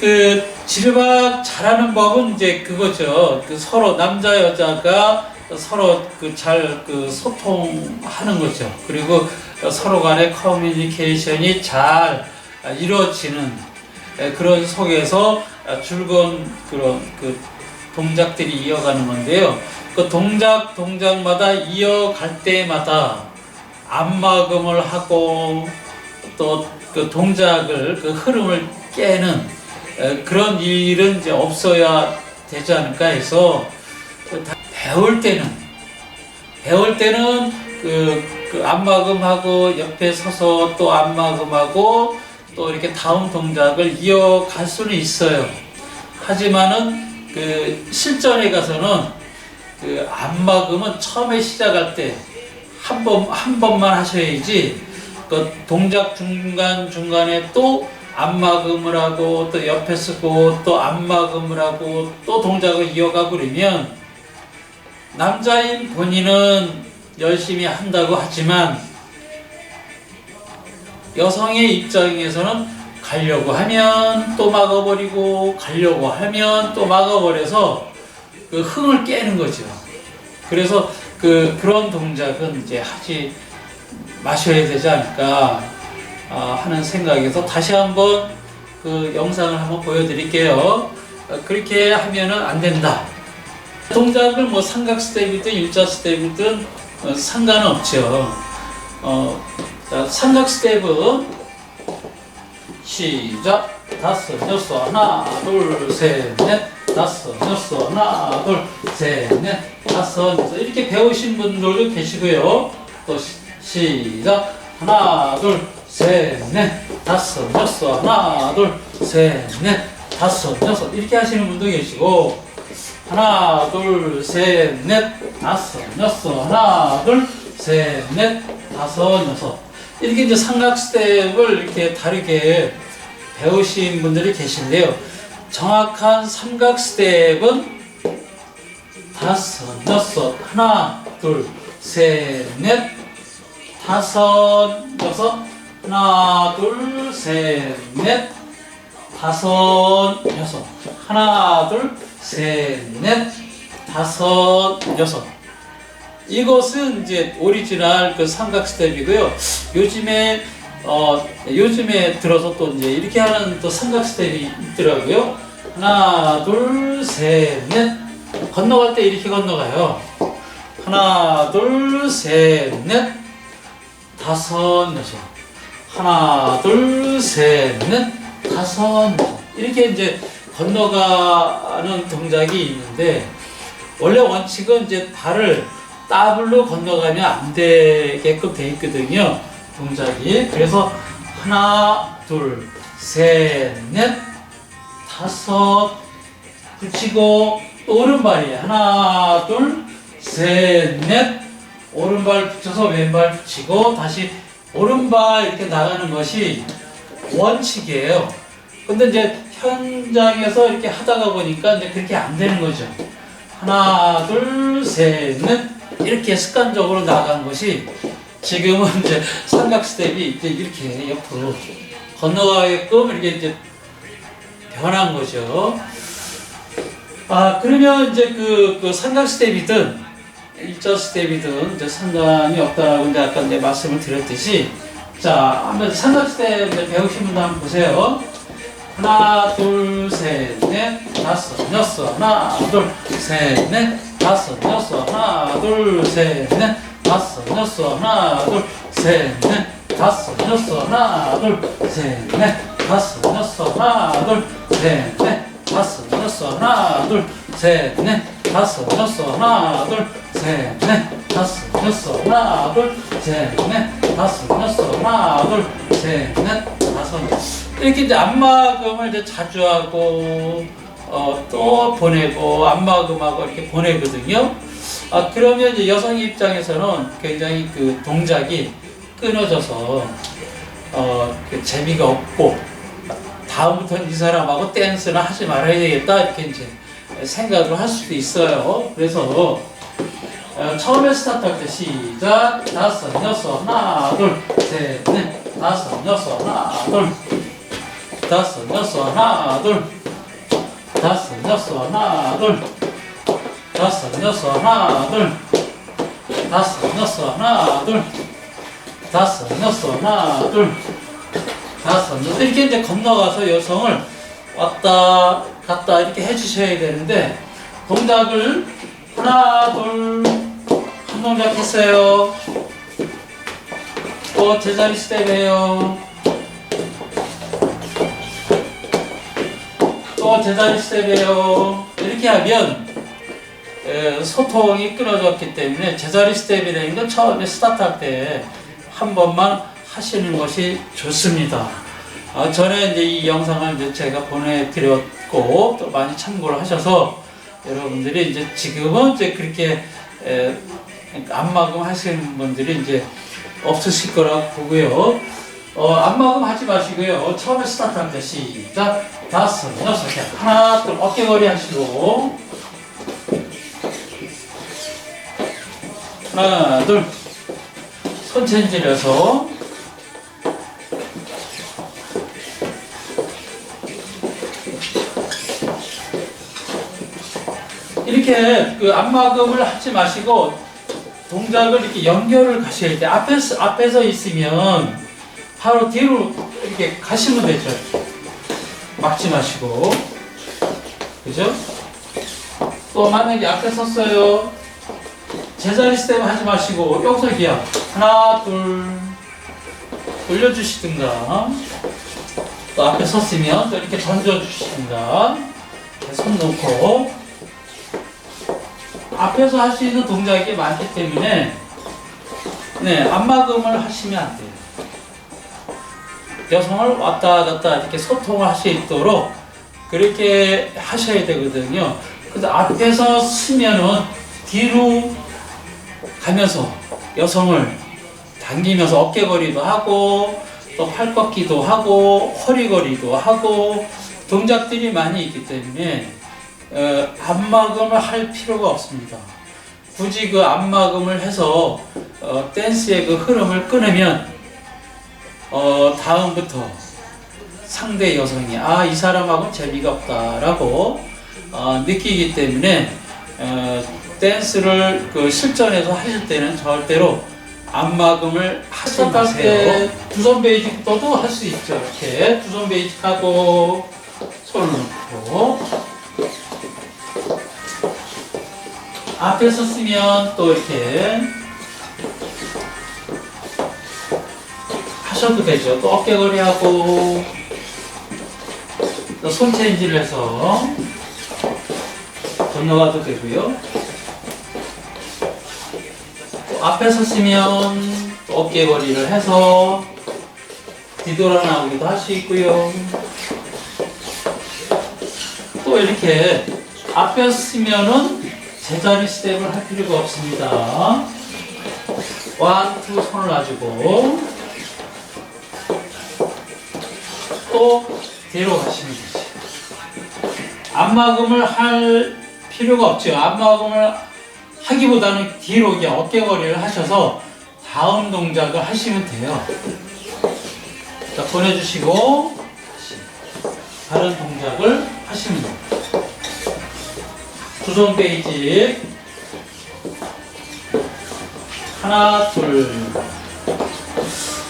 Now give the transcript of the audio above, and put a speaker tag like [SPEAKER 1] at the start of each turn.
[SPEAKER 1] 그 지르박 잘하는 법은 이제 그거죠. 그 서로 남자 여자가 서로 그 잘그 소통하는 거죠. 그리고 서로 간의 커뮤니케이션이 잘 이루어지는 에, 그런 속에서 즐거운 그런 그 동작들이 이어가는 건데요. 그 동작 동작마다 이어갈 때마다 안마금을 하고 또 그 동작을 그 흐름을 깨는 에, 그런 일은 이제 없어야 되지 않을까 해서 배울 때는 배울 때는 그, 그 안마금하고 옆에 서서 또 안마금하고 또 이렇게 다음 동작을 이어갈 수는 있어요. 하지만은 그 실전에 가서는 그 안마금은 처음에 시작할 때 한 번, 한 번만 하셔야지 그 동작 중간 중간에 또 안마금을 하고 또 옆에 쓰고 또 안마금을 하고 또 동작을 이어가고 그러면 남자인 본인은 열심히 한다고 하지만 여성의 입장에서는 가려고 하면 또 막아버리고 가려고 하면 또 막아버려서 그 흥을 깨는 거죠. 그래서 그 그런 동작은 이제 하지 마셔야 되지 않을까 아, 하는 생각에서 다시 한번 그 영상을 한번 보여드릴게요. 어, 그렇게 하면은 안 된다. 동작을 뭐 삼각 스텝이든 일자 스텝이든 어, 상관없죠. 어, 자, 삼각 스텝은 시작 다섯 여섯 하나 둘 셋 넷 다섯 여섯 하나 둘 셋 넷 다섯 여섯 이렇게 배우신 분들도 계시고요. 또 시, 시작 하나 둘 셋 넷 다섯 여섯 하나 둘 셋 넷 다섯 여섯. 이렇게 하시는 분도 계시고. 하나 둘 셋 넷 다섯 여섯 하나 둘 셋 넷 다섯 여섯. 이렇게 이제 삼각 스텝을 이렇게 다르게 배우신 분들이 계신데요. 정확한 삼각 스텝은 다섯, 여섯, 하나, 둘, 셋, 넷, 다섯, 여섯, 하나, 둘, 셋, 넷, 다섯, 여섯, 하나, 둘, 셋, 넷, 다섯, 여섯. 이것은 이제 오리지널 그 삼각 스텝이고요. 요즘에 어 요즘에 들어서 또 이제 이렇게 하는 또 삼각 스텝이 있더라고요. 하나, 둘, 셋, 넷. 건너갈 때 이렇게 건너가요. 하나, 둘, 셋, 넷. 다섯, 여섯. 하나, 둘, 셋, 넷. 다섯. 이렇게 이제 건너가는 동작이 있는데 원래 원칙은 이제 발을 더블로 건너가면 안 되게끔 돼 있거든요. 동작이. 그래서 하나, 둘, 셋, 넷, 다섯, 붙이고 또 오른발이에요. 하나, 둘, 셋, 넷, 오른발 붙여서 왼발 붙이고 다시 오른발 이렇게 나가는 것이 원칙이에요. 근데 이제 현장에서 이렇게 하다가 보니까 이제 그렇게 안 되는 거죠. 하나, 둘, 셋, 넷 이렇게 습관적으로 나간 것이 지금은 이제 삼각 스텝이 이제 이렇게 옆으로 건너가게끔 이렇게 이제 변한 거죠. 아 그러면 이제 그, 그 삼각 스텝이든 일자 스텝이든 이제 상관이 없다라고 이제 아까 이제 말씀을 드렸듯이 자 한번 삼각 스텝 이제 배우신 분들 한번 보세요. 하나, 둘, 셋, 넷, 다섯, 여섯, 하나, 둘, 셋, 넷, 다섯, 여섯, 하나, 둘, 셋, 넷, 다섯, 여섯, 하나, 둘, 셋, 넷, 다섯, 여섯, 하나, 둘, 셋, 넷, 다섯, 여섯, 하나, 둘, 셋, 넷, 다섯, 여섯, 하나, 둘, 셋, 넷, 다섯, 여섯, 하나, 둘, 셋, 넷, 다섯, 여섯, 하나, 둘, 셋, 넷, 다섯, 여섯, 하나, 둘, 셋, 넷, 다섯, 이렇게 이제 안마금을 이제 자주 하고 어, 또 보내고 안마금하고 이렇게 보내거든요. 아 그러면 이제 여성 입장에서는 굉장히 그 동작이 끊어져서 어, 그 재미가 없고 다음부터는 이 사람하고 댄스는 하지 말아야 되겠다 이렇게 이제 생각을 할 수도 있어요. 그래서 어, 처음에 스타트할 때 시작. 다섯 여섯 하나 둘셋넷. 다섯 여섯 하나 둘. 다섯 여섯 하나 둘. 다섯 여섯 하나 둘. 다섯 여섯 하나 둘. 다섯 여섯 하나 둘. 다섯 여섯 하나 둘. 다섯 여섯. 이렇게 이제 건너가서 여성을 왔다 갔다 이렇게 해주셔야 되는데 동작을 하나 둘 한 동작 했어요. 또 제자리 스텝이에요. 또 제자리 스텝이에요. 이렇게 하면 에, 소통이 끊어졌기 때문에 제자리 스텝이라는 건 처음에 스타트할 때 한 번만 하시는 것이 좋습니다. 아, 전에 이제 이 영상을 이제 제가 보내드렸고 또 많이 참고를 하셔서 여러분들이 이제 지금은 이제 그렇게 에, 안마금 하시는 분들이 이제 없으실 거라고 보고요. 어, 안마금 하지 마시고요. 처음에 스타트할 때 시작. 다섯 여섯 개 하나 둘 어깨거리 하시고. 하나 둘. 손체질려서. 이렇게 그 안마금을 하지 마시고 동작을 이렇게 연결을 가셔야 돼. 앞에서 앞에서 있으면 바로 뒤로 이렇게 가시면 되죠. 막지 마시고, 그죠? 또 만약에 앞에 섰어요. 제자리 스텝 하지 마시고 여기서 기야 하나 둘 돌려주시든가 또 앞에 섰으면 또 이렇게 던져주시든가 손 놓고 앞에서 할 수 있는 동작이 많기 때문에 네 안마금을 하시면 안 돼요. 여성을 왔다 갔다 이렇게 소통을 할 수 있도록 그렇게 하셔야 되거든요. 그래서 앞에서 쓰면은 뒤로 가면서 여성을 당기면서 어깨거리도 하고 또 팔 꺾기도 하고 허리거리도 하고 동작들이 많이 있기 때문에 어, 안마금을 할 필요가 없습니다. 굳이 그 안마금을 해서 어, 댄스의 그 흐름을 끊으면 어, 다음부터 상대 여성이 아 이 사람하고는 재미가 없다라고 어, 느끼기 때문에 어, 댄스를 그 실전에서 하실 때는 절대로 안마금을 하지 마세요. 두손 베이직도 할수 있죠. 이렇게 두 손 베이직하고 손을 놓고 앞에서 쓰면 또 이렇게 하셔도 되죠. 또 어깨거리 하고 또 손 체인지를 해서 건너가도 되고요. 또 앞에서 쓰면 또 어깨거리를 해서 뒤돌아 나오기도 할 수 있고요. 또 이렇게 앞에 쓰면은 제자리 스텝을 할 필요가 없습니다. 원, 투 손을 놔주고 또 뒤로 가시면 되지. 안마금을 할 필요가 없죠. 안마금을 하기보다는 뒤로 어깨거리를 하셔서 다음 동작을 하시면 돼요. 자, 보내주시고 다른 동작을 하시면 돼요. 두손 베이직 하나 둘